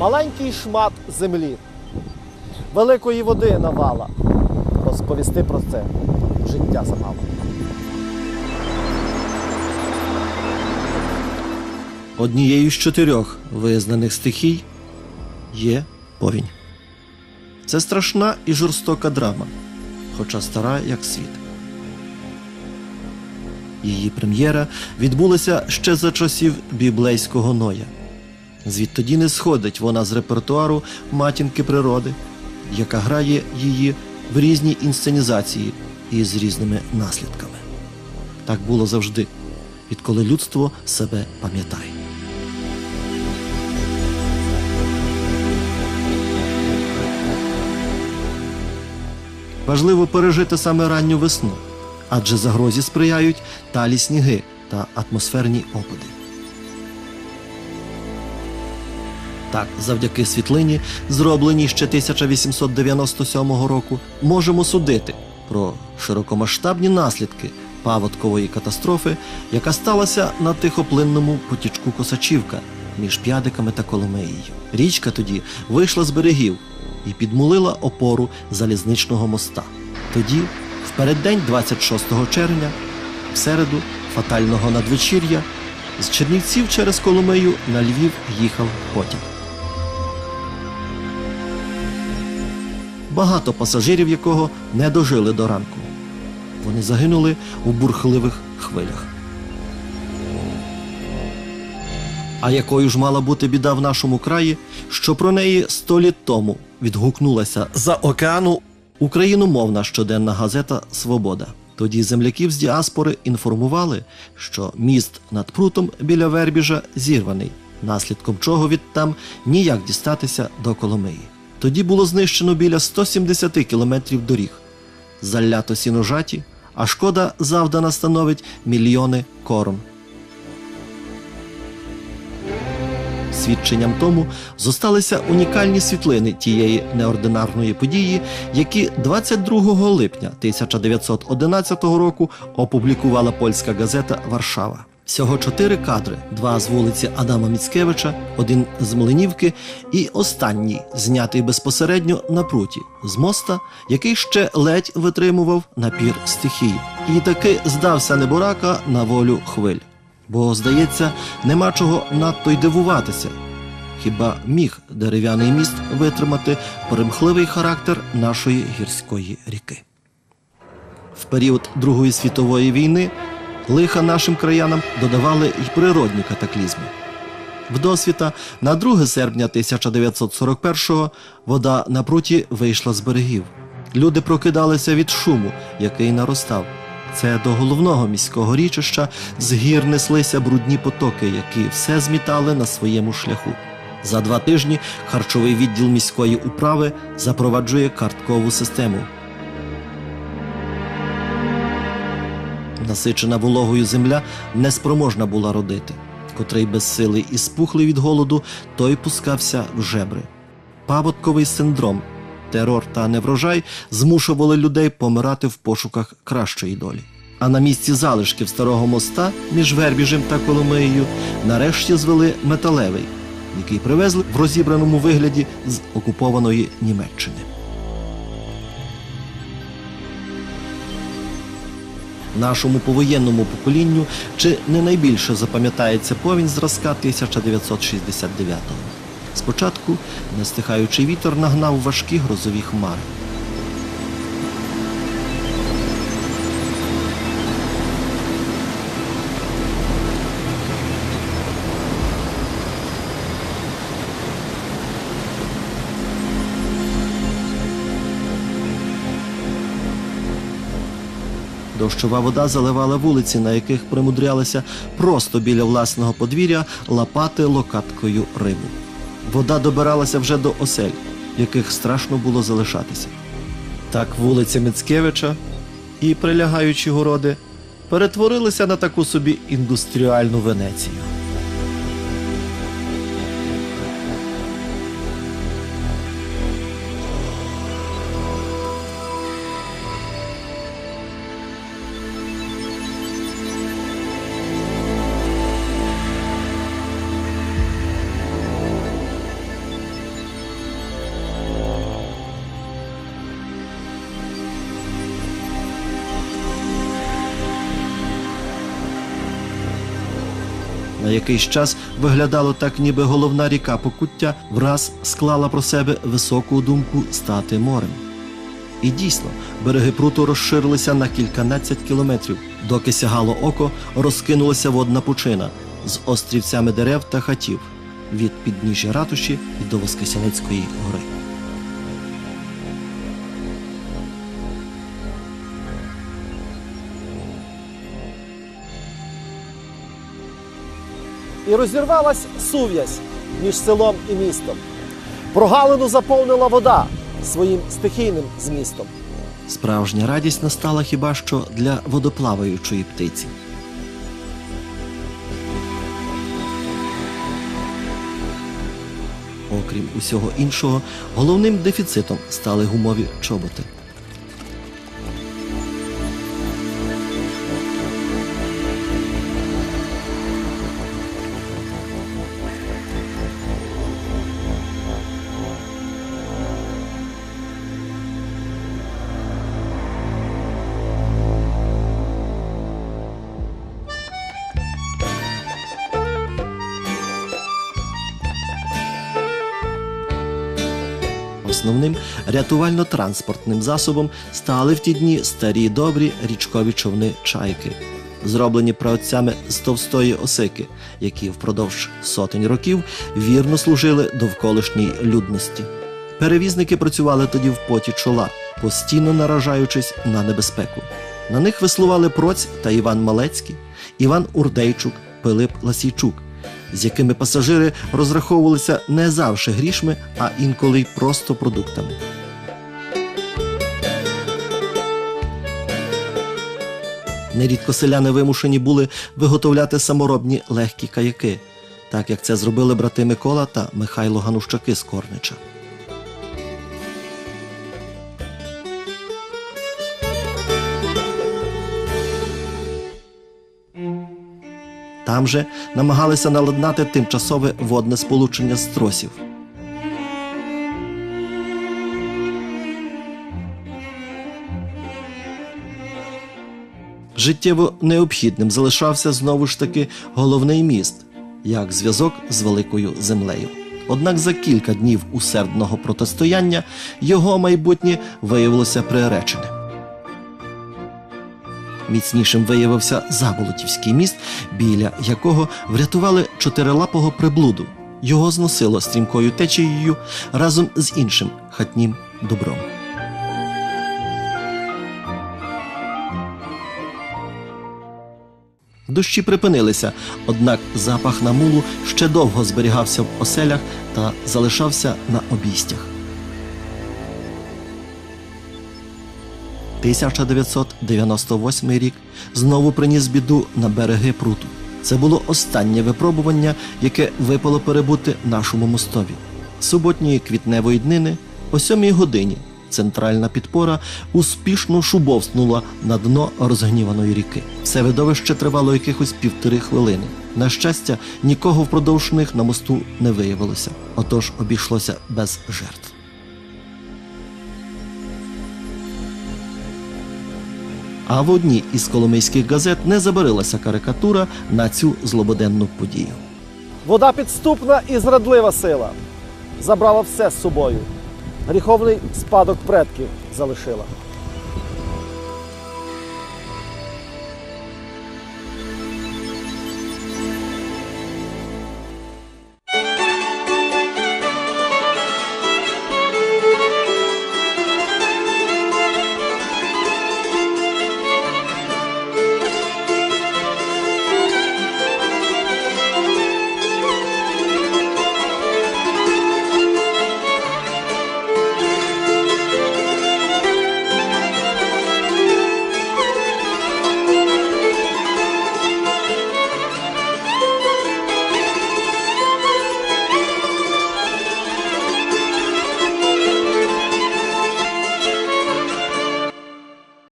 маленький шмат землі, великої води навала. Розповісти про це життя замало. Однією з чотирьох визнаних стихій є повінь. Це страшна і жорстока драма, хоча стара як світ. Її прем'єра відбулася ще за часів біблейського Ноя. Звідтоді не сходить вона з репертуару матінки природи, яка грає її в різні інсценізації і з різними наслідками. Так було завжди, відколи людство себе пам'ятає. Важливо пережити саме ранню весну, адже загрозі сприяють талі сніги та атмосферні опади. Так, завдяки світлині, зробленій ще 1897 року, можемо судити про широкомасштабні наслідки паводкової катастрофи, яка сталася на тихоплинному потічку Косачівка між П'ядиками та Коломиєю. Річка тоді вийшла з берегів і підмулила опору залізничного моста. Тоді, в переддень 26 червня, в середу фатального надвечір'я, з Чернівців через Коломию на Львів їхав потяг. Багато пасажирів якого не дожили до ранку. Вони загинули у бурхливих хвилях. А якою ж мала бути біда в нашому краї, що про неї сто літ тому відгукнулася за океану україномовна щоденна газета Свобода. Тоді земляків з діаспори інформували, що міст над прутом біля Вербіжа зірваний, наслідком чого відтам ніяк дістатися до Коломиї. Тоді було знищено біля 170 кілометрів доріг, залято сіножаті, а шкода завдана становить мільйони корон. Свідченням тому зосталися унікальні світлини тієї неординарної події, які 22 липня 1911 року опублікувала польська газета Варшава. Всього чотири кадри: два з вулиці Адама Міцкевича, один з Млинівки, і останній, знятий безпосередньо на пруті з моста, який ще ледь витримував напір стихії, і таки здався неборака на волю хвиль. Бо, здається, нема чого надто й дивуватися. Хіба міг дерев'яний міст витримати примхливий характер нашої гірської ріки? В період Другої світової війни лиха нашим краянам додавали й природні катаклізми. Вдосвіта на 2 серпня 1941-го вода на пруті вийшла з берегів. Люди прокидалися від шуму, який наростав. Це до головного міського річища з гір неслися брудні потоки, які все змітали на своєму шляху. За два тижні харчовий відділ міської управи запроваджує карткову систему. Насичена вологою земля неспроможна була родити, котрий безсилий і спухлий від голоду, той пускався в жебри. Паводковий синдром, терор та неврожай змушували людей помирати в пошуках кращої долі. А на місці залишків старого моста між Вербіжем та Коломиєю нарешті звели металевий, який привезли в розібраному вигляді з окупованої Німеччини. Нашому повоєнному поколінню чи не найбільше запам'ятається повінь зразка 1969-го. Спочатку нестихаючий вітер нагнав важкі грозові хмари. Дощова вода заливала вулиці, на яких примудрялися просто біля власного подвір'я лапати локаткою рибу. Вода добиралася вже до осель, яких страшно було залишатися. Так вулиця Мицкевича і прилягаючі городи перетворилися на таку собі індустріальну Венецію. На якийсь час виглядало так, ніби головна ріка Покуття враз склала про себе високу думку стати морем. І дійсно, береги пруту розширилися на кільканадцять кілометрів, доки сягало око, розкинулася водна пучина з острівцями дерев та хатів від підніжжя ратуші до Воскресенецької гори. І розірвалась сув'язь між селом і містом. Прогалину заповнила вода своїм стихійним змістом. Справжня радість настала хіба що для водоплаваючої птиці. Окрім усього іншого, головним дефіцитом стали гумові чоботи. Основним рятувально-транспортним засобом стали в ті дні старі добрі річкові човни чайки, зроблені праотцями з товстої осики, які впродовж сотень років вірно служили довколишній людності. Перевізники працювали тоді в поті чола, постійно наражаючись на небезпеку. На них веслували Проць та Іван Малецький, Іван Урдейчук, Пилип Ласійчук, з якими пасажири розраховувалися не завжди грішми, а інколи й просто продуктами. Нерідко селяни вимушені були виготовляти саморобні легкі каяки, так як це зробили брати Микола та Михайло Ганущаки з Корнича. Там же намагалися наладнати тимчасове водне сполучення з тросів. Життєво необхідним залишався знову ж таки головний міст, як зв'язок з великою землею. Однак за кілька днів усердного протистояння його майбутнє виявилося приреченим. Міцнішим виявився Заболотівський міст, біля якого врятували чотирилапого приблуду. Його зносило стрімкою течією разом з іншим хатнім добром. Дощі припинилися, однак запах на мулу ще довго зберігався в оселях та залишався на обійстях. 1998 рік знову приніс біду на береги пруту. Це було останнє випробування, яке випало перебути нашому мостові. Суботньої квітневої днини о сьомій годині центральна підпора успішно шубовснула на дно розгніваної ріки. Все видовище тривало якихось півтори хвилини. На щастя, нікого впродовж них на мосту не виявилося, отож обійшлося без жертв. А в одній із коломийських газет не забарилася карикатура на цю злободенну подію. Вода підступна і зрадлива сила. Забрала все з собою. Гріховний спадок предків залишила.